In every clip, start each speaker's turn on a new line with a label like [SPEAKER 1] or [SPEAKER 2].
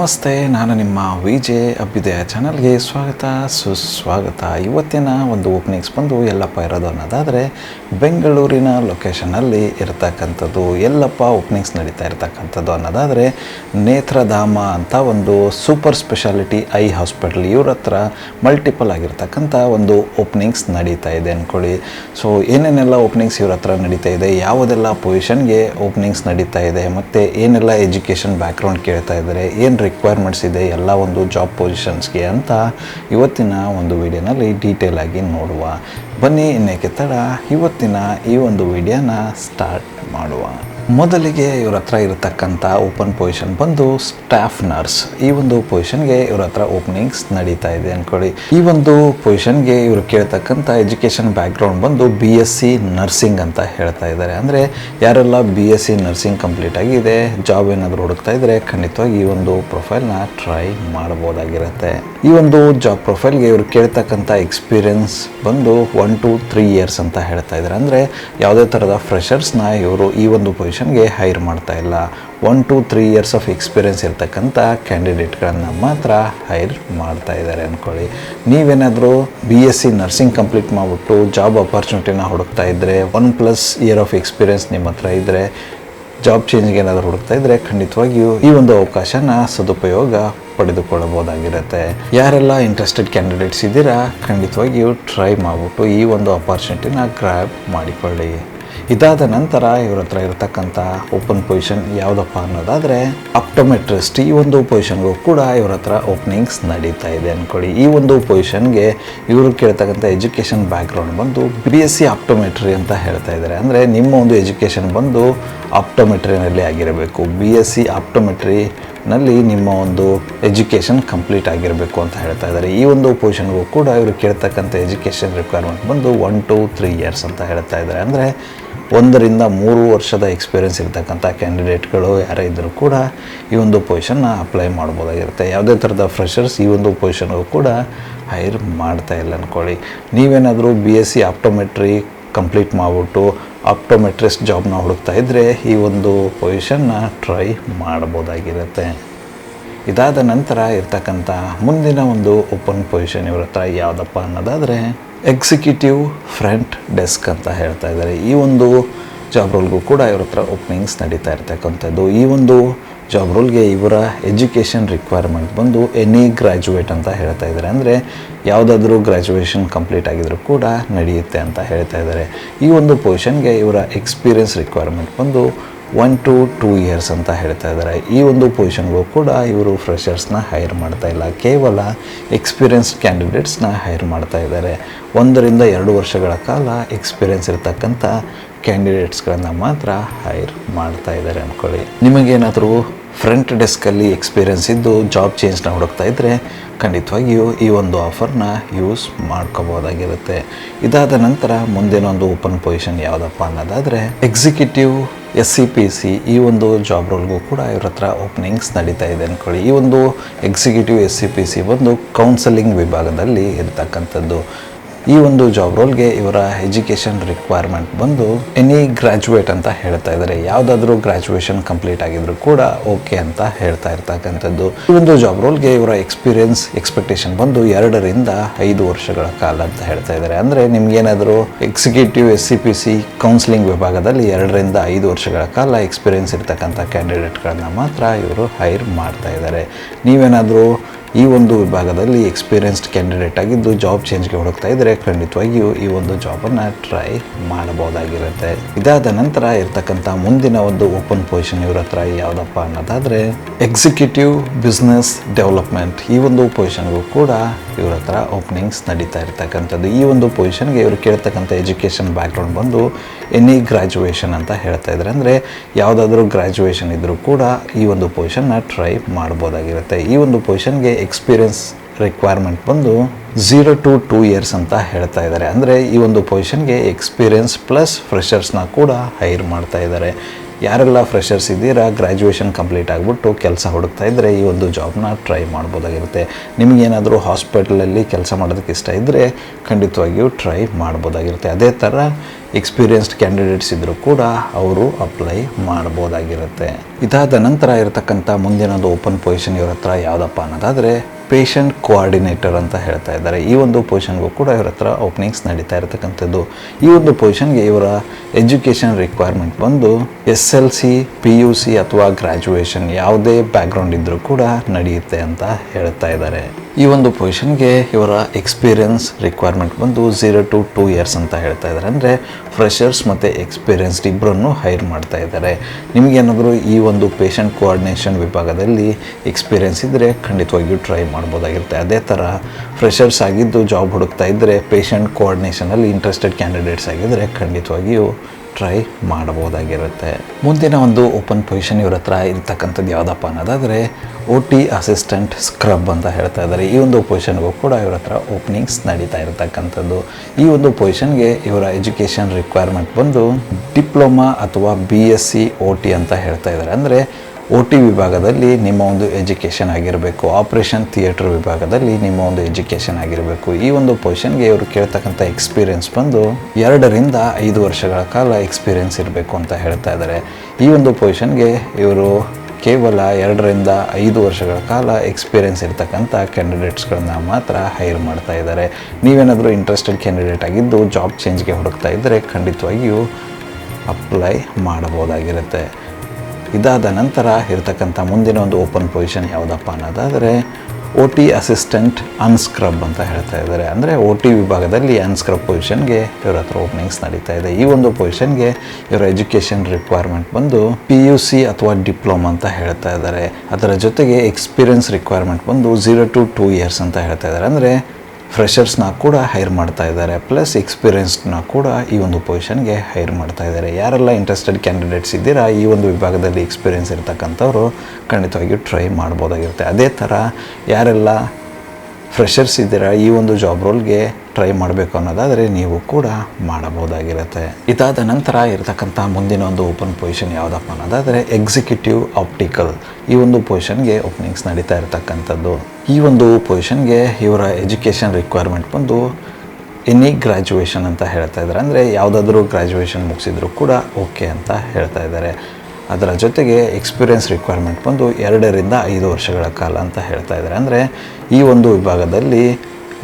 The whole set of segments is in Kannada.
[SPEAKER 1] ನಮಸ್ತೆ, ನಾನು ನಿಮ್ಮ ವಿ ಜೆ ಅಬ್ಬಿದೆ ಚಾನಲ್ಗೆ ಸ್ವಾಗತ, ಸುಸ್ವಾಗತ. ಇವತ್ತಿನ ಒಂದು ಓಪನಿಂಗ್ಸ್ ಬಂದು ಎಲ್ಲಪ್ಪ ಇರೋದು ಅನ್ನೋದಾದರೆ, ಬೆಂಗಳೂರಿನ ಲೊಕೇಶನಲ್ಲಿ ಇರತಕ್ಕಂಥದ್ದು ಎಲ್ಲಪ್ಪ ಓಪನಿಂಗ್ಸ್ ನಡೀತಾ ಇರತಕ್ಕಂಥದ್ದು ಅನ್ನೋದಾದರೆ, ನೇತ್ರಧಾಮ ಅಂತ ಒಂದು ಸೂಪರ್ ಸ್ಪೆಷಾಲಿಟಿ ಐ ಹಾಸ್ಪಿಟಲ್ ಇವ್ರ ಹತ್ರ ಮಲ್ಟಿಪಲ್ ಆಗಿರ್ತಕ್ಕಂಥ ಒಂದು ಓಪನಿಂಗ್ಸ್ ನಡೀತಾ ಇದೆ ಅಂದ್ಕೊಳ್ಳಿ ಸೊ ಏನೇನೆಲ್ಲ ಓಪನಿಂಗ್ಸ್ ಇವ್ರ ಹತ್ರ ನಡೀತಾ ಇದೆ, ಯಾವುದೆಲ್ಲ ಪೊಸಿಷನ್ಗೆ ಓಪನಿಂಗ್ಸ್ ನಡೀತಾ ಇದೆ, ಮತ್ತು ಏನೆಲ್ಲ ಎಜುಕೇಷನ್ ಬ್ಯಾಕ್ಗ್ರೌಂಡ್ ಕೇಳ್ತಾ ಇದ್ದಾರೆ ಏನು ರಿಕ್ವೈರ್ಮೆಂಟ್ಸ್ ಇದೆ ಎಲ್ಲ ಒಂದು ಜಾಬ್ ಪೊಸಿಷನ್ಸ್ಗೆ ಅಂತ ಇವತ್ತಿನ ಒಂದು ವಿಡಿಯೋನಲ್ಲಿ ಡೀಟೇಲ್ ಆಗಿ ನೋಡುವ. ಬನ್ನಿ ಇನ್ನೇಕೆ ತಡ, ಇವತ್ತಿನ ಈ ಒಂದು ವಿಡಿಯೋನ ಸ್ಟಾರ್ಟ್ ಮಾಡುವ. ಮೊದಲಿಗೆ ಇವ್ರ ಹತ್ರ ಇರತಕ್ಕಂಥ ಓಪನ್ ಪೊಸಿಷನ್ ಬಂದು ಸ್ಟಾಫ್ ನರ್ಸ್. ಈ ಒಂದು ಪೊಸಿಷನ್ಗೆ ಇವ್ರ ಹತ್ರ ಓಪನಿಂಗ್ಸ್ ನಡೀತಾ ಇದೆ ಅಂದ್ಕೊಳ್ಳಿ ಈ ಒಂದು ಪೊಸಿಷನ್ಗೆ ಇವರು ಕೇಳ್ತಕ್ಕಂಥ ಎಜುಕೇಷನ್ ಬ್ಯಾಕ್ಗ್ರೌಂಡ್ ಬಂದು ಬಿ ಎಸ್ ಸಿ ನರ್ಸಿಂಗ್ ಅಂತ ಹೇಳ್ತಾ ಇದ್ದಾರೆ. ಅಂದರೆ ಯಾರೆಲ್ಲ B S C nursing complete ಆಗಿದೆ, ಜಾಬ್ ಏನಾದರೂ ಹುಡುಕ್ತಾ ಇದ್ದರೆ ಖಂಡಿತವಾಗಿ ಈ ಒಂದು ಪ್ರೊಫೈಲ್ನ ಟ್ರೈ ಮಾಡ್ಬೋದಾಗಿರುತ್ತೆ. ಈ ಒಂದು ಜಾಬ್ ಪ್ರೊಫೈಲ್ಗೆ ಇವರು ಕೇಳ್ತಕ್ಕಂಥ ಎಕ್ಸ್ಪೀರಿಯನ್ಸ್ ಬಂದು ಒನ್ ಟು ತ್ರೀ ಇಯರ್ಸ್ ಅಂತ ಹೇಳ್ತಾ ಇದ್ದಾರೆ. ಅಂದರೆ ಯಾವುದೇ ಥರದ ಫ್ರೆಷರ್ಸ್ನ ಇವರು ಈ ಒಂದು ಪೊಸಿಷನ್ಗೆ ಹೈರ್ ಮಾಡ್ತಾ ಇಲ್ಲ. One two three years of experience ಇರ್ತಕ್ಕಂಥ ಕ್ಯಾಂಡಿಡೇಟ್ಗಳನ್ನು ಮಾತ್ರ ಹೈರ್ ಮಾಡ್ತಾ ಇದ್ದಾರೆ ಅಂದ್ಕೊಳ್ಳಿ ನೀವೇನಾದರೂ B S C nursing complete ಮಾಡಿಬಿಟ್ಟು ಜಾಬ್ ಅಪರ್ಚುನಿಟಿನ ಹುಡುಕ್ತಾ ಇದ್ದರೆ one plus year of experience ನಿಮ್ಮ ಹತ್ರ ಇದ್ದರೆ ಜಾಬ್ ಚೇಂಜ್ಗೆ ಏನಾದರೂ ಹುಡುಕ್ತಾ ಇದ್ದರೆ ಖಂಡಿತವಾಗಿಯೂ ಈ ಒಂದು ಅವಕಾಶನ ಸದುಪಯೋಗ ಪಡೆದುಕೊಳ್ಳಬಹುದಾಗಿರುತ್ತೆ. ಯಾರೆಲ್ಲ ಇಂಟ್ರೆಸ್ಟೆಡ್ ಕ್ಯಾಂಡಿಡೇಟ್ಸ್ ಇದ್ದೀರಾ, ಖಂಡಿತವಾಗಿಯೂ ಟ್ರೈ ಮಾಡಿಬಿಟ್ಟು ಈ ಒಂದು ಅಪರ್ಚುನಿಟಿನ ಗ್ರ್ಯಾಬ್ ಮಾಡಿಕೊಳ್ಳಿ. ಇದಾದ ನಂತರ ಇವ್ರ ಹತ್ರ ಇರತಕ್ಕಂಥ ಓಪನ್ ಪೊಸಿಷನ್ ಯಾವುದಪ್ಪ ಅನ್ನೋದಾದರೆ ಅಪ್ಟೋಮೆಟ್ರಿಸ್ಟ್ ಈ ಒಂದು ಪೊಸಿಷನ್ಗೂ ಕೂಡ ಇವ್ರ ಹತ್ರ ಓಪನಿಂಗ್ಸ್ ನಡೀತಾ ಇದೆ ಅಂದ್ಕೊಳ್ಳಿ ಈ ಒಂದು ಪೊಸಿಷನ್ಗೆ ಇವರು ಕೇಳ್ತಕ್ಕಂಥ ಎಜುಕೇಷನ್ ಬ್ಯಾಕ್ಗ್ರೌಂಡ್ ಬಂದು ಬಿ ಎಸ್ ಸಿ ಆಪ್ಟೋಮೆಟ್ರಿ ಅಂತ ಹೇಳ್ತಾ ಇದ್ದಾರೆ ಅಂದರೆ ನಿಮ್ಮ ಒಂದು ಎಜುಕೇಷನ್ ಬಂದು ಆಪ್ಟೋಮೆಟ್ರಿನಲ್ಲಿ ಆಗಿರಬೇಕು ಬಿ ಎಸ್ ಸಿ ಆಪ್ಟೋಮೆಟ್ರಿ ನಲ್ಲಿ ನಿಮ್ಮ ಒಂದು ಎಜುಕೇಷನ್ ಕಂಪ್ಲೀಟ್ ಆಗಿರಬೇಕು ಅಂತ ಹೇಳ್ತಾ ಇದ್ದಾರೆ. ಈ ಒಂದು ಪೊಸಿಷನ್ಗೂ ಕೂಡ ಇವರು ಕೇಳ್ತಕ್ಕಂಥ ಎಜುಕೇಷನ್ ರಿಕ್ವೈರ್ಮೆಂಟ್ ಬಂದು ಒನ್ ಟು ತ್ರೀ ಇಯರ್ಸ್ ಅಂತ ಹೇಳ್ತಾ ಇದ್ದಾರೆ. ಅಂದರೆ ಒಂದರಿಂದ ಮೂರು ವರ್ಷದ ಎಕ್ಸ್ಪೀರಿಯನ್ಸ್ ಇರತಕ್ಕಂಥ ಕ್ಯಾಂಡಿಡೇಟ್ಗಳು ಯಾರೇ ಇದ್ದರೂ ಕೂಡ ಈ ಒಂದು ಪೊಸಿಷನ್ನ ಅಪ್ಲೈ ಮಾಡ್ಬೋದಾಗಿರುತ್ತೆ. ಯಾವುದೇ ಥರದ ಫ್ರೆಷರ್ಸ್ ಈ ಒಂದು ಪೊಸಿಷನ್ಗೂ ಕೂಡ ಹೈರ್ ಮಾಡ್ತಾ ಇಲ್ಲ ಅಂದ್ಕೊಳ್ಳಿ ನೀವೇನಾದರೂ B S C optometry complete ಮಾಡಿಬಿಟ್ಟು ಆಪ್ಟೋಮೆಟ್ರಿಸ್ಟ್ ಜಾಬ್ನ ಹುಡುಕ್ತಾ ಇದ್ದರೆ ಈ ಒಂದು ಪೊಸಿಷನ್ನ ಟ್ರೈ ಮಾಡ್ಬೋದಾಗಿರುತ್ತೆ. ಇದಾದ ನಂತರ ಇರ್ತಕ್ಕಂಥ ಮುಂದಿನ ಒಂದು ಓಪನ್ ಪೊಸಿಷನ್ ಇವ್ರ ಹತ್ರ ಯಾವುದಪ್ಪ ಅನ್ನೋದಾದರೆ ಎಕ್ಸಿಕ್ಯೂಟಿವ್ ಫ್ರಂಟ್ ಡೆಸ್ಕ್ ಅಂತ ಹೇಳ್ತಾ ಇದ್ದಾರೆ ಈ ಒಂದು ಜಾಬ್ ರೋಲ್ಗೂ ಕೂಡ ಇವ್ರ ಹತ್ರ ಓಪನಿಂಗ್ಸ್ ನಡೀತಾ ಇರ್ತಕ್ಕಂಥದ್ದು. ಈ ಒಂದು ಜಾಬ್ ರೋಲ್ಗೆ ಇವರ ಎಜುಕೇಷನ್ ರಿಕ್ವೈರ್ಮೆಂಟ್ ಬಂದು ಎನಿ ಗ್ರ್ಯಾಜುಯೇಟ್ ಅಂತ ಹೇಳ್ತಾ ಇದ್ದಾರೆ. ಅಂದರೆ ಯಾವುದಾದ್ರೂ ಗ್ರ್ಯಾಜುಯೇಷನ್ ಕಂಪ್ಲೀಟ್ ಆಗಿದ್ರೂ ಕೂಡ ನಡೆಯುತ್ತೆ ಅಂತ ಹೇಳ್ತಾ ಇದ್ದಾರೆ. ಈ ಒಂದು ಪೊಸಿಷನ್ಗೆ ಇವರ ಎಕ್ಸ್ಪೀರಿಯನ್ಸ್ ರಿಕ್ವೈರ್ಮೆಂಟ್ ಬಂದು ಒನ್ ಟು ಟೂ ಇಯರ್ಸ್ ಅಂತ ಹೇಳ್ತಾ ಇದ್ದಾರೆ. ಈ ಒಂದು ಪೊಸಿಷನ್ಗೂ ಕೂಡ ಇವರು ಫ್ರೆಷರ್ಸ್ನ ಹೈರ್ ಮಾಡ್ತಾ ಇಲ್ಲ. ಕೇವಲ ಎಕ್ಸ್ಪೀರಿಯನ್ಸ್ಡ್ ಕ್ಯಾಂಡಿಡೇಟ್ಸ್ನ ಹೈರ್ ಮಾಡ್ತಾ ಇದ್ದಾರೆ. ಒಂದರಿಂದ ಎರಡು ವರ್ಷಗಳ ಕಾಲ ಎಕ್ಸ್ಪೀರಿಯನ್ಸ್ ಇರತಕ್ಕಂಥ ಕ್ಯಾಂಡಿಡೇಟ್ಸ್ಗಳನ್ನು ಮಾತ್ರ ಹೈರ್ ಮಾಡ್ತಾ ಇದ್ದಾರೆ ಅಂದ್ಕೊಳ್ಳಿ. ನಿಮಗೇನಾದರೂ ಫ್ರಂಟ್ ಡೆಸ್ಕಲ್ಲಿ ಎಕ್ಸ್ಪೀರಿಯನ್ಸ್ ಇದ್ದು ಜಾಬ್ ಚೇಂಜ್ನ ಹುಡುಕ್ತಾ ಇದ್ದರೆ ಖಂಡಿತವಾಗಿಯೂ ಈ ಒಂದು ಆಫರ್ನ ಯೂಸ್ ಮಾಡ್ಕೋಬೋದಾಗಿರುತ್ತೆ. ಇದಾದ ನಂತರ ಮುಂದಿನ ಒಂದು ಓಪನ್ ಪೊಸಿಷನ್ ಯಾವುದಪ್ಪ ಅನ್ನೋದಾದರೆ executive S C P C ಈ ಒಂದು ಜಾಬ್ ರೋಲ್ಗೂ ಕೂಡ ಇವ್ರ ಹತ್ರ ಓಪನಿಂಗ್ಸ್ ನಡೀತಾ ಇದೆ ಅಂದ್ಕೊಳ್ಳಿ ಈ ಒಂದು executive S C P C ಒಂದು ಕೌನ್ಸಲಿಂಗ್ ವಿಭಾಗದಲ್ಲಿ ಇರತಕ್ಕಂಥದ್ದು. ಈ ಒಂದು ಜಾಬ್ ರೋಲ್ಗೆ ಇವರ ಎಜುಕೇಷನ್ ರಿಕ್ವೈರ್ಮೆಂಟ್ ಬಂದು ಎನಿ ಗ್ರಾಜುಯೇಟ್ ಅಂತ ಹೇಳ್ತಾ ಇದ್ದಾರೆ. ಯಾವುದಾದ್ರೂ ಗ್ರ್ಯಾಜುಯೇಷನ್ ಕಂಪ್ಲೀಟ್ ಆಗಿದ್ರು ಕೂಡ ಓಕೆ ಅಂತ ಹೇಳ್ತಾ ಇರ್ತಕ್ಕಂಥದ್ದು. ಈ ಒಂದು ಜಾಬ್ ರೋಲ್ಗೆ ಇವರ ಎಕ್ಸ್ಪೀರಿಯನ್ಸ್ ಎಕ್ಸ್ಪೆಕ್ಟೇಷನ್ ಬಂದು ಎರಡರಿಂದ ಐದು ವರ್ಷಗಳ ಕಾಲ ಅಂತ ಹೇಳ್ತಾ ಇದ್ದಾರೆ. ಅಂದರೆ ನಿಮ್ಗೇನಾದರೂ executive S C P C counselling ವಿಭಾಗದಲ್ಲಿ ಎರಡರಿಂದ ಐದು ವರ್ಷಗಳ ಕಾಲ ಎಕ್ಸ್ಪೀರಿಯನ್ಸ್ ಇರ್ತಕ್ಕಂಥ ಕ್ಯಾಂಡಿಡೇಟ್ಗಳನ್ನ ಮಾತ್ರ ಇವರು ಹೈರ್ ಮಾಡ್ತಾ ಇದ್ದಾರೆ. ನೀವೇನಾದರೂ ಈ ಒಂದು ವಿಭಾಗದಲ್ಲಿ ಎಕ್ಸ್ಪೀರಿಯನ್ಸ್ಡ್ ಕ್ಯಾಂಡಿಡೇಟ್ ಆಗಿದ್ದು ಜಾಬ್ ಚೇಂಜ್ಗೆ ಹುಡುಕ್ತಾ ಇದ್ದರೆ ಖಂಡಿತವಾಗಿಯೂ ಈ ಒಂದು ಜಾಬನ್ನು ಟ್ರೈ ಮಾಡಬಹುದಾಗಿರುತ್ತೆ. ಇದಾದ ನಂತರ ಇರ್ತಕ್ಕಂಥ ಮುಂದಿನ ಒಂದು ಓಪನ್ ಪೊಸಿಷನ್ ಇವ್ರ ಹತ್ರ ಯಾವುದಪ್ಪ ಅನ್ನೋದಾದರೆ ಎಕ್ಸಿಕ್ಯೂಟಿವ್ ಬಿಸ್ನೆಸ್ ಡೆವಲಪ್ಮೆಂಟ್ ಈ ಒಂದು ಪೊಸಿಷನ್ಗೂ ಕೂಡ ಇವ್ರ ಹತ್ರ ಓಪನಿಂಗ್ಸ್ ನಡೀತಾ ಇರ್ತಕ್ಕಂಥದ್ದು. ಈ ಒಂದು ಪೊಸಿಷನ್ಗೆ ಇವರು ಕೇಳ್ತಕ್ಕಂಥ ಎಜುಕೇಷನ್ ಬ್ಯಾಕ್ಗ್ರೌಂಡ್ ಬಂದು ಎನಿ ಗ್ರ್ಯಾಜುಯೇಷನ್ ಅಂತ ಹೇಳ್ತಾ ಇದ್ದಾರೆ ಅಂದರೆ ಯಾವುದಾದ್ರೂ ಗ್ರ್ಯಾಜುಯೇಷನ್ ಇದ್ದರೂ ಕೂಡ ಈ ಒಂದು ಪೊಸಿಷನ್ನ ಟ್ರೈ ಮಾಡ್ಬೋದಾಗಿರುತ್ತೆ. ಈ ಒಂದು ಪೊಸಿಷನ್ಗೆ ಎಕ್ಸ್ಪೀರಿಯನ್ಸ್ ರಿಕ್ವೈರ್ಮೆಂಟ್ ಬಂದು ಝೀರೋ ಟು ಟೂ ಇಯರ್ಸ್ ಅಂತ ಹೇಳ್ತಾ ಇದ್ದಾರೆ ಅಂದರೆ ಈ ಒಂದು ಪೊಸಿಷನ್ಗೆ ಎಕ್ಸ್ಪೀರಿಯನ್ಸ್ ಪ್ಲಸ್ ಫ್ರೆಷರ್ಸ್ನ ಕೂಡ ಹೈರ್ ಮಾಡ್ತಾ ಇದ್ದಾರೆ ಯಾರೆಲ್ಲ ಫ್ರೆಷರ್ಸ್ ಇದ್ದೀರಾ ಗ್ರ್ಯಾಜುಯೇಷನ್ ಕಂಪ್ಲೀಟ್ ಆಗಿಬಿಟ್ಟು ಕೆಲಸ ಹುಡುಕ್ತಾ ಇದ್ದರೆ ಈ ಒಂದು ಜಾಬ್ನ ಟ್ರೈ ಮಾಡ್ಬೋದಾಗಿರುತ್ತೆ. ನಿಮಗೇನಾದರೂ ಹಾಸ್ಪಿಟಲಲ್ಲಿ ಕೆಲಸ ಮಾಡೋದಕ್ಕೆ ಇಷ್ಟ ಇದ್ದರೆ ಖಂಡಿತವಾಗಿಯೂ ಟ್ರೈ ಮಾಡ್ಬೋದಾಗಿರುತ್ತೆ. ಅದೇ ಥರ ಎಕ್ಸ್ಪೀರಿಯನ್ಸ್ಡ್ ಕ್ಯಾಂಡಿಡೇಟ್ಸ್ ಇದ್ದರೂ ಕೂಡ ಅವರು ಅಪ್ಲೈ ಮಾಡ್ಬೋದಾಗಿರುತ್ತೆ. ಇದಾದ ನಂತರ ಇರತಕ್ಕಂಥ ಮುಂದಿನದು ಓಪನ್ ಪೊಸಿಷನ್ ಇವ್ರ ಹತ್ರ ಯಾವುದಪ್ಪ ಅನ್ನೋದಾದರೆ ಪೇಷಂಟ್ ಕೋಆರ್ಡಿನೇಟರ್ ಅಂತ ಹೇಳ್ತಾ ಇದ್ದಾರೆ. ಈ ಒಂದು ಪೊಸಿಷನ್ಗೂ ಕೂಡ ಇವ್ರ ಹತ್ರ ಓಪನಿಂಗ್ಸ್ ನಡೀತಾ ಇರತಕ್ಕಂಥದ್ದು. ಈ ಒಂದು ಪೊಸಿಷನ್ಗೆ ಇವರ ಎಜುಕೇಷನ್ ರಿಕ್ವೈರ್ಮೆಂಟ್ ಬಂದು S L C P U C ಅಥವಾ ಗ್ರ್ಯಾಜುಯೇಷನ್ ಯಾವುದೇ ಬ್ಯಾಕ್ಗ್ರೌಂಡ್ ಇದ್ದರೂ ಕೂಡ ನಡೆಯುತ್ತೆ ಅಂತ ಹೇಳ್ತಾ ಇದ್ದಾರೆ. ಈ ಒಂದು ಪೊಸಿಷನ್ಗೆ ಇವರ ಎಕ್ಸ್ಪೀರಿಯನ್ಸ್ ರಿಕ್ವೈರ್ಮೆಂಟ್ ಬಂದು ಝೀರೋ ಟು ಟೂ ಇಯರ್ಸ್ ಅಂತ ಹೇಳ್ತಾ ಇದ್ದಾರೆ. ಅಂದರೆ ಫ್ರೆಷರ್ಸ್ ಮತ್ತು ಎಕ್ಸ್ಪೀರಿಯನ್ಸ್ಡ್ ಇಬ್ಬರನ್ನು ಹೈರ್ ಮಾಡ್ತಾ ಇದ್ದಾರೆ. ನಿಮಗೇನಾದರೂ ಈ ಒಂದು ಪೇಷಂಟ್ ಕೋಆರ್ಡಿನೇಷನ್ ವಿಭಾಗದಲ್ಲಿ ಎಕ್ಸ್ಪೀರಿಯನ್ಸ್ ಇದ್ದರೆ ಖಂಡಿತವಾಗಿಯೂ ಟ್ರೈ ಮಾಡ್ಬೋದಾಗಿರುತ್ತೆ. ಅದೇ ಥರ ಫ್ರೆಷರ್ಸ್ ಆಗಿದ್ದು ಜಾಬ್ ಹುಡುಕ್ತಾ ಇದ್ದರೆ ಪೇಷಂಟ್ ಕೋಆರ್ಡಿನೇಷನಲ್ಲಿ ಇಂಟ್ರೆಸ್ಟೆಡ್ ಕ್ಯಾಂಡಿಡೇಟ್ಸ್ ಆಗಿದ್ದರೆ ಖಂಡಿತವಾಗಿಯೂ ಟ್ರೈ ಮಾಡಬಹುದಾಗಿರುತ್ತೆ. ಮುಂದಿನ ಒಂದು ಓಪನ್ ಪೊಸಿಷನ್ ಇವ್ರ ಹತ್ರ ಇರ್ತಕ್ಕಂಥದ್ದು ಯಾವುದಪ್ಪ ಅನ್ನೋದಾದರೆ ಒ ಟಿ ಅಸಿಸ್ಟೆಂಟ್ ಸ್ಕ್ರಬ್ ಅಂತ ಹೇಳ್ತಾ ಇದ್ದಾರೆ. ಈ ಒಂದು ಪೊಸಿಷನ್ಗೂ ಕೂಡ ಇವ್ರ ಹತ್ರ ಓಪನಿಂಗ್ಸ್ ನಡೀತಾ ಇರತಕ್ಕಂಥದ್ದು. ಈ ಒಂದು ಪೊಸಿಷನ್ಗೆ ಇವರ ಎಜುಕೇಷನ್ ರಿಕ್ವೈರ್ಮೆಂಟ್ ಬಂದು ಡಿಪ್ಲೊಮಾ ಅಥವಾ B S C O T ಅಂತ ಹೇಳ್ತಾ ಇದ್ದಾರೆ. ಅಂದರೆ ಒ ಟಿ ವಿಭಾಗದಲ್ಲಿ ನಿಮ್ಮ ಒಂದು ಎಜುಕೇಷನ್ ಆಗಿರಬೇಕು, ಆಪ್ರೇಷನ್ ಥಿಯೇಟರ್ ವಿಭಾಗದಲ್ಲಿ ನಿಮ್ಮ ಒಂದು ಎಜುಕೇಷನ್ ಆಗಿರಬೇಕು. ಈ ಒಂದು ಪೊಸಿಷನ್ಗೆ ಇವರು ಕೇಳ್ತಕ್ಕಂಥ ಎಕ್ಸ್ಪೀರಿಯನ್ಸ್ ಬಂದು ಎರಡರಿಂದ ಐದು ವರ್ಷಗಳ ಕಾಲ ಎಕ್ಸ್ಪೀರಿಯನ್ಸ್ ಇರಬೇಕು ಅಂತ ಹೇಳ್ತಾ ಇದ್ದಾರೆ ಈ ಒಂದು ಪೊಸಿಷನ್ಗೆ ಇವರು ಕೇವಲ ಎರಡರಿಂದ ಐದು ವರ್ಷಗಳ ಕಾಲ ಎಕ್ಸ್ಪೀರಿಯನ್ಸ್ ಇರ್ತಕ್ಕಂಥ ಕ್ಯಾಂಡಿಡೇಟ್ಸ್ಗಳನ್ನ ಮಾತ್ರ ಹೈರ್ ಮಾಡ್ತಾ ಇದ್ದಾರೆ ನೀವೇನಾದರೂ ಇಂಟ್ರೆಸ್ಟೆಡ್ ಕ್ಯಾಂಡಿಡೇಟ್ ಆಗಿದ್ದು ಜಾಬ್ ಚೇಂಜ್ಗೆ ಹುಡುಕ್ತಾ ಇದ್ದರೆ ಖಂಡಿತವಾಗಿಯೂ ಅಪ್ಲೈ ಮಾಡಬಹುದಾಗಿರುತ್ತೆ. ಇದಾದ ನಂತರ ಇರತಕ್ಕಂಥ ಮುಂದಿನ ಒಂದು ಓಪನ್ ಪೊಸಿಷನ್ ಯಾವುದಪ್ಪ ಅನ್ನೋದಾದರೆ ಒ ಟಿ ಅಸಿಸ್ಟೆಂಟ್ ಅನ್ಸ್ಕ್ರಬ್ ಅಂತ ಹೇಳ್ತಾ ಇದ್ದಾರೆ. ಅಂದರೆ ಓ ಟಿ ವಿಭಾಗದಲ್ಲಿ ಅನ್ಸ್ಕ್ರಬ್ ಪೊಸಿಷನ್ಗೆ ಇವರ ಹತ್ರ ಓಪನಿಂಗ್ಸ್ ನಡೀತಾ ಇದೆ. ಈ ಒಂದು ಪೊಸಿಷನ್ಗೆ ಇವರ ಎಜುಕೇಷನ್ ರಿಕ್ವೈರ್ಮೆಂಟ್ ಬಂದು ಪಿ ಯು ಸಿ ಅಥವಾ ಡಿಪ್ಲೊಮಾ ಅಂತ ಹೇಳ್ತಾ ಇದ್ದಾರೆ. ಅದರ ಜೊತೆಗೆ ಎಕ್ಸ್ಪೀರಿಯನ್ಸ್ ರಿಕ್ವೈರ್ಮೆಂಟ್ ಬಂದು ಝೀರೋ ಟು ಟೂ ಇಯರ್ಸ್ ಅಂತ ಹೇಳ್ತಾ ಇದ್ದಾರೆ. ಅಂದರೆ ಫ್ರೆಷರ್ಸ್ನ ಕೂಡ ಹೈರ್ ಮಾಡ್ತಾ ಇದ್ದಾರೆ. ಪ್ಲಸ್ ಎಕ್ಸ್ಪೀರಿಯನ್ಸ್ಡ್ನ ಕೂಡ ಈ ಒಂದು ಪೊಸಿಷನ್ಗೆ ಹೈರ್ ಮಾಡ್ತಾ ಇದ್ದಾರೆ. ಯಾರೆಲ್ಲ ಇಂಟ್ರೆಸ್ಟೆಡ್ ಕ್ಯಾಂಡಿಡೇಟ್ಸ್ ಇದ್ದೀರಾ, ಈ ಒಂದು ವಿಭಾಗದಲ್ಲಿ ಎಕ್ಸ್ಪೀರಿಯನ್ಸ್ ಇರ್ತಕ್ಕಂಥವ್ರು ಖಂಡಿತವಾಗಿಯೂ ಟ್ರೈ ಮಾಡ್ಬೋದಾಗಿರುತ್ತೆ. ಅದೇ ಥರ ಯಾರೆಲ್ಲ ಫ್ರೆಷರ್ಸ್ ಇದ್ದೀರಾ? ಈ ಒಂದು ಜಾಬ್ ರೋಲ್ಗೆ ಟ್ರೈ ಮಾಡಬೇಕು ಅನ್ನೋದಾದರೆ ನೀವು ಕೂಡ ಮಾಡಬಹುದಾಗಿರುತ್ತೆ. ಇದಾದ ನಂತರ ಇರತಕ್ಕಂಥ ಮುಂದಿನ ಒಂದು ಓಪನ್ ಪೊಸಿಷನ್ ಯಾವುದಪ್ಪ ಅನ್ನೋದಾದರೆ ಎಕ್ಸಿಕ್ಯೂಟಿವ್ ಆಪ್ಟಿಕಲ್ ಈ ಒಂದು ಪೊಸಿಷನ್ಗೆ ಓಪನಿಂಗ್ಸ್ ನಡೀತಾ ಇರತಕ್ಕಂಥದ್ದು. ಈ ಒಂದು ಪೊಸಿಷನ್ಗೆ ಇವರ ಎಜುಕೇಷನ್ ರಿಕ್ವೈರ್ಮೆಂಟ್ ಬಂದು ಎನಿ ಗ್ರ್ಯಾಜುಯೇಷನ್ ಅಂತ ಹೇಳ್ತಾ ಇದ್ದಾರೆ. ಅಂದರೆ ಯಾವುದಾದ್ರೂ ಗ್ರ್ಯಾಜುಯೇಷನ್ ಮುಗಿಸಿದ್ರು ಕೂಡ ಓಕೆ ಅಂತ ಹೇಳ್ತಾ ಇದ್ದಾರೆ. ಅದರ ಜೊತೆಗೆ ಎಕ್ಸ್ಪೀರಿಯನ್ಸ್ ರಿಕ್ವೈರ್ಮೆಂಟ್ ಬಂದು ಎರಡರಿಂದ ಐದು ವರ್ಷಗಳ ಕಾಲ ಅಂತ ಹೇಳ್ತಾ ಇದ್ದಾರೆ. ಅಂದರೆ ಈ ಒಂದು ವಿಭಾಗದಲ್ಲಿ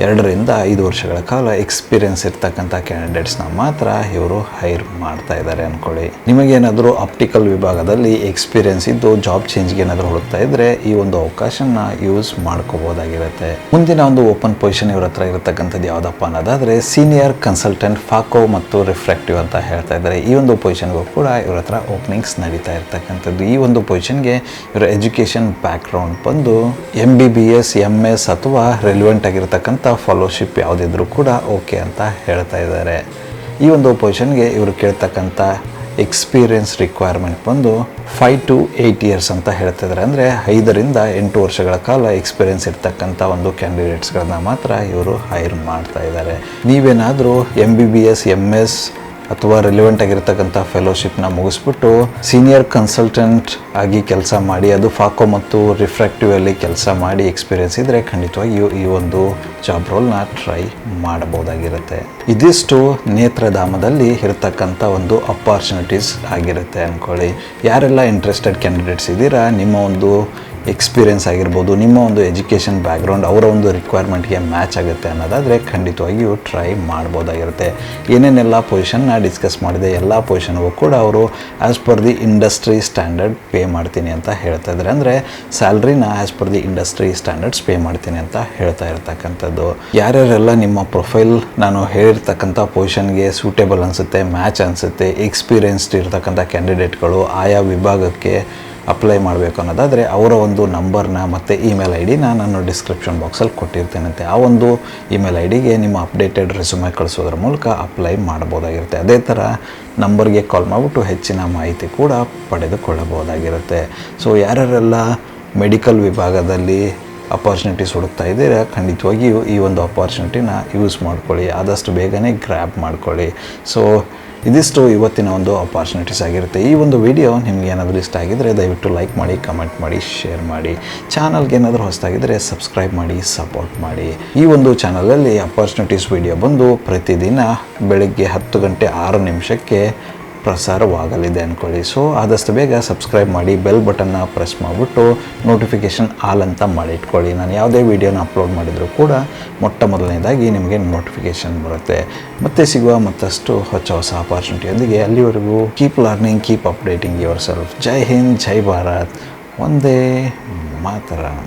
[SPEAKER 1] ಎರಡರಿಂದ ಐದು ವರ್ಷಗಳ ಕಾಲ ಎಕ್ಸ್ಪೀರಿಯನ್ಸ್ ಇರ್ತಕ್ಕಂಥ ಕ್ಯಾಂಡಿಡೇಟ್ಸ್ನ ಮಾತ್ರ ಇವರು ಹೈರ್ ಮಾಡ್ತಾ ಇದ್ದಾರೆ ಅಂದ್ಕೊಳ್ಳಿ ನಿಮಗೇನಾದರೂ ಆಪ್ಟಿಕಲ್ ವಿಭಾಗದಲ್ಲಿ ಎಕ್ಸ್ಪೀರಿಯನ್ಸ್ ಇದ್ದು ಜಾಬ್ ಚೇಂಜ್ಗೆ ಏನಾದರೂ ಹುಡುಕ್ತಾ ಇದ್ದರೆ ಈ ಒಂದು ಅವಕಾಶನ ಯೂಸ್ ಮಾಡ್ಕೋಬೋದಾಗಿರುತ್ತೆ. ಮುಂದಿನ ಒಂದು ಓಪನ್ ಪೊಸಿಷನ್ ಇವ್ರ ಹತ್ರ ಇರತಕ್ಕಂಥದ್ದು ಯಾವುದಪ್ಪ ಅನ್ನೋದಾದರೆ ಸೀನಿಯರ್ ಕನ್ಸಲ್ಟೆಂಟ್ ಫಾಕೋ ಮತ್ತು ರಿಫ್ರಾಕ್ಟಿವ್ ಅಂತ ಹೇಳ್ತಾ ಇದ್ದಾರೆ. ಈ ಒಂದು ಪೊಸಿಷನ್ಗೂ ಕೂಡ ಇವ್ರ ಹತ್ರ ಓಪನಿಂಗ್ಸ್ ನಡೀತಾ ಇರ್ತಕ್ಕಂಥದ್ದು. ಈ ಒಂದು ಪೊಸಿಷನ್ಗೆ ಇವರ ಎಜುಕೇಷನ್ ಬ್ಯಾಕ್ಗ್ರೌಂಡ್ ಬಂದು M B B S M S ಅಥವಾ ರೆಲಿವೆಂಟ್ ಆಗಿರ್ತಕ್ಕಂಥ ಫಾಲೋಶಿಪ್ ಯಾವುದಿದ್ರೂ ಕೂಡ ಓಕೆ ಅಂತ ಹೇಳ್ತಾ ಇದ್ದಾರೆ. ಈ ಒಂದು ಪೊಸಿಷನ್ಗೆ ಇವರು ಕೇಳ್ತಕ್ಕಂಥ ಎಕ್ಸ್ಪೀರಿಯನ್ಸ್ ರಿಕ್ವೈರ್ಮೆಂಟ್ ಬಂದು ಫೈವ್ ಟು ಏಯ್ಟ್ ಇಯರ್ಸ್ ಅಂತ ಹೇಳ್ತಿದ್ದಾರೆ ಅಂದರೆ ಐದರಿಂದ ಎಂಟು ವರ್ಷಗಳ ಕಾಲ ಎಕ್ಸ್ಪೀರಿಯನ್ಸ್ ಇರ್ತಕ್ಕಂಥ ಒಂದು ಕ್ಯಾಂಡಿಡೇಟ್ಸ್ಗಳನ್ನ ಮಾತ್ರ ಇವರು ಹೈರ್ ಮಾಡ್ತಾ ಇದ್ದಾರೆ. ನೀವೇನಾದರೂ M B B S M S ಅಥವಾ ರಿಲಿವೆಂಟ್ ಆಗಿರ್ತಕ್ಕಂಥ ಫೆಲೋಶಿಪ್ನ ಮುಗಿಸ್ಬಿಟ್ಟು ಸೀನಿಯರ್ ಕನ್ಸಲ್ಟೆಂಟ್ ಆಗಿ ಕೆಲಸ ಮಾಡಿ, ಅದು ಫಾಕೋ ಮತ್ತು ರಿಫ್ರಾಕ್ಟಿವ್ ಅಲ್ಲಿ ಕೆಲಸ ಮಾಡಿ ಎಕ್ಸ್ಪೀರಿಯನ್ಸ್ ಇದ್ದರೆ ಖಂಡಿತವಾಗಿ ಈ ಒಂದು ಜಾಬ್ ರೋಲ್ನ ಟ್ರೈ ಮಾಡಬಹುದಾಗಿರುತ್ತೆ. ಇದಿಷ್ಟು ನೇತ್ರಧಾಮದಲ್ಲಿ ಇರತಕ್ಕಂಥ ಒಂದು ಅಪಾರ್ಚುನಿಟೀಸ್ ಆಗಿರುತ್ತೆ ಅಂದ್ಕೊಳ್ಳಿ ಯಾರೆಲ್ಲ ಇಂಟ್ರೆಸ್ಟೆಡ್ ಕ್ಯಾಂಡಿಡೇಟ್ಸ್ ಇದ್ದೀರಾ, ನಿಮ್ಮ ಒಂದು ಎಕ್ಸ್ಪೀರಿಯನ್ಸ್ ಆಗಿರ್ಬೋದು, ನಿಮ್ಮ ಒಂದು ಎಜುಕೇಷನ್ ಬ್ಯಾಕ್ಗ್ರೌಂಡ್ ಅವರ ಒಂದು ರಿಕ್ವೈರ್ಮೆಂಟ್ಗೆ ಮ್ಯಾಚ್ ಆಗುತ್ತೆ ಅನ್ನೋದಾದರೆ ಖಂಡಿತವಾಗಿಯೂ ಟ್ರೈ ಮಾಡ್ಬೋದಾಗಿರುತ್ತೆ. ಏನೇನೆಲ್ಲ ಪೊಸಿಷನ್ನ ಡಿಸ್ಕಸ್ ಮಾಡಿದೆ, ಎಲ್ಲ ಪೊಸಿಷನ್ಗೂ ಕೂಡ ಅವರು as per the industry standard pay ಮಾಡ್ತೀನಿ ಅಂತ ಹೇಳ್ತಾ ಇದ್ದಾರೆ ಅಂದರೆ ಸ್ಯಾಲ್ರಿನ as per the industry standards pay ಮಾಡ್ತೀನಿ ಅಂತ ಹೇಳ್ತಾ ಇರ್ತಕ್ಕಂಥದ್ದು. ಯಾರ್ಯಾರೆಲ್ಲ ನಿಮ್ಮ ಪ್ರೊಫೈಲ್ ನಾನು ಹೇಳಿರ್ತಕ್ಕಂಥ ಪೊಸಿಷನ್ಗೆ ಸೂಟೇಬಲ್ ಅನಿಸುತ್ತೆ ಮ್ಯಾಚ್ ಅನಿಸುತ್ತೆ ಎಕ್ಸ್ಪೀರಿಯನ್ಸ್ಡ್ ಇರ್ತಕ್ಕಂಥ ಕ್ಯಾಂಡಿಡೇಟ್ಗಳು ಆಯಾ ವಿಭಾಗಕ್ಕೆ ಅಪ್ಲೈ ಮಾಡಬೇಕು ಅನ್ನೋದಾದರೆ ಅವರ ಒಂದು ನಂಬರ್ನ ಮತ್ತು ಇಮೇಲ್ ಐ ಡಿನ ನಾನು ಡಿಸ್ಕ್ರಿಪ್ಷನ್ ಬಾಕ್ಸಲ್ಲಿ ಕೊಟ್ಟಿರ್ತೇನಂತೆ. ಆ ಒಂದು ಇಮೇಲ್ ಐ ಡಿಗೆ ನಿಮ್ಮ ಅಪ್ಡೇಟೆಡ್ ರೆಸ್ಯೂಮೆ ಕಳಿಸೋದ್ರ ಮೂಲಕ ಅಪ್ಲೈ ಮಾಡ್ಬೋದಾಗಿರುತ್ತೆ. ಅದೇ ಥರ ನಂಬರ್ಗೆ ಕಾಲ್ ಮಾಡಿಬಿಟ್ಟು ಹೆಚ್ಚಿನ ಮಾಹಿತಿ ಕೂಡ ಪಡೆದುಕೊಳ್ಳಬಹುದಾಗಿರುತ್ತೆ. ಸೊ ಯಾರ್ಯಾರೆಲ್ಲ ಮೆಡಿಕಲ್ ವಿಭಾಗದಲ್ಲಿ ಅಪಾರ್ಚುನಿಟೀಸ್ ಹುಡುಕ್ತಾ ಇದ್ದೀರಾ, ಖಂಡಿತವಾಗಿಯೂ ಈ ಒಂದು ಅಪಾರ್ಚುನಿಟಿನ ಯೂಸ್ ಮಾಡ್ಕೊಳ್ಳಿ. ಆದಷ್ಟು ಬೇಗನೆ ಗ್ರ್ಯಾಬ್ ಮಾಡ್ಕೊಳ್ಳಿ. ಸೊ ಇದಿಷ್ಟು ಇವತ್ತಿನ ಒಂದು ಅಪಾರ್ಚುನಿಟೀಸ್ ಆಗಿರುತ್ತೆ. ಈ ಒಂದು ವಿಡಿಯೋ ನಿಮ್ಗೆ ಏನಾದರೂ ಇಷ್ಟ ಆಗಿದ್ದರೆ ದಯವಿಟ್ಟು ಲೈಕ್ ಮಾಡಿ ಕಮೆಂಟ್ ಮಾಡಿ ಶೇರ್ ಮಾಡಿ. ಚಾನಲ್ಗೆ ಏನಾದರೂ ಹೊಸದಾಗಿದ್ದರೆ ಸಬ್ಸ್ಕ್ರೈಬ್ ಮಾಡಿ ಸಪೋರ್ಟ್ ಮಾಡಿ. ಈ ಒಂದು ಚಾನಲಲ್ಲಿ ಅಪಾರ್ಚುನಿಟೀಸ್ ವಿಡಿಯೋ ಬಂದು ಪ್ರತಿದಿನ ಬೆಳಗ್ಗೆ ಹತ್ತು ಗಂಟೆ ಆರು ನಿಮಿಷಕ್ಕೆ ಪ್ರಸಾರವಾಗಲಿದೆ ಅಂದ್ಕೊಳ್ಳಿ ಸೊ ಆದಷ್ಟು ಬೇಗ ಸಬ್ಸ್ಕ್ರೈಬ್ ಮಾಡಿ ಬೆಲ್ ಬಟನ್ನ ಪ್ರೆಸ್ ಮಾಡಿಬಿಟ್ಟು ನೋಟಿಫಿಕೇಷನ್ ಆಲ್ ಅಂತ ಮಾಡಿ ಇಟ್ಕೊಳ್ಳಿ. ನಾನು ಯಾವುದೇ ವೀಡಿಯೋನ ಅಪ್ಲೋಡ್ ಮಾಡಿದರೂ ಕೂಡ ಮೊಟ್ಟ ಮೊದಲನೇದಾಗಿ ನಿಮಗೆ ನೋಟಿಫಿಕೇಷನ್ ಬರುತ್ತೆ. ಮತ್ತೆ ಸಿಗುವ ಮತ್ತಷ್ಟು ಹೊಸ ಹೊಸ ಅಪಾರ್ಚುನಿಟಿಯೊಂದಿಗೆ ಅಲ್ಲಿವರೆಗೂ keep learning keep updating yourself ಜೈ ಹಿಂದ್, ಜೈ ಭಾರತ್. ಒಂದೇ ಮಾತರಂ.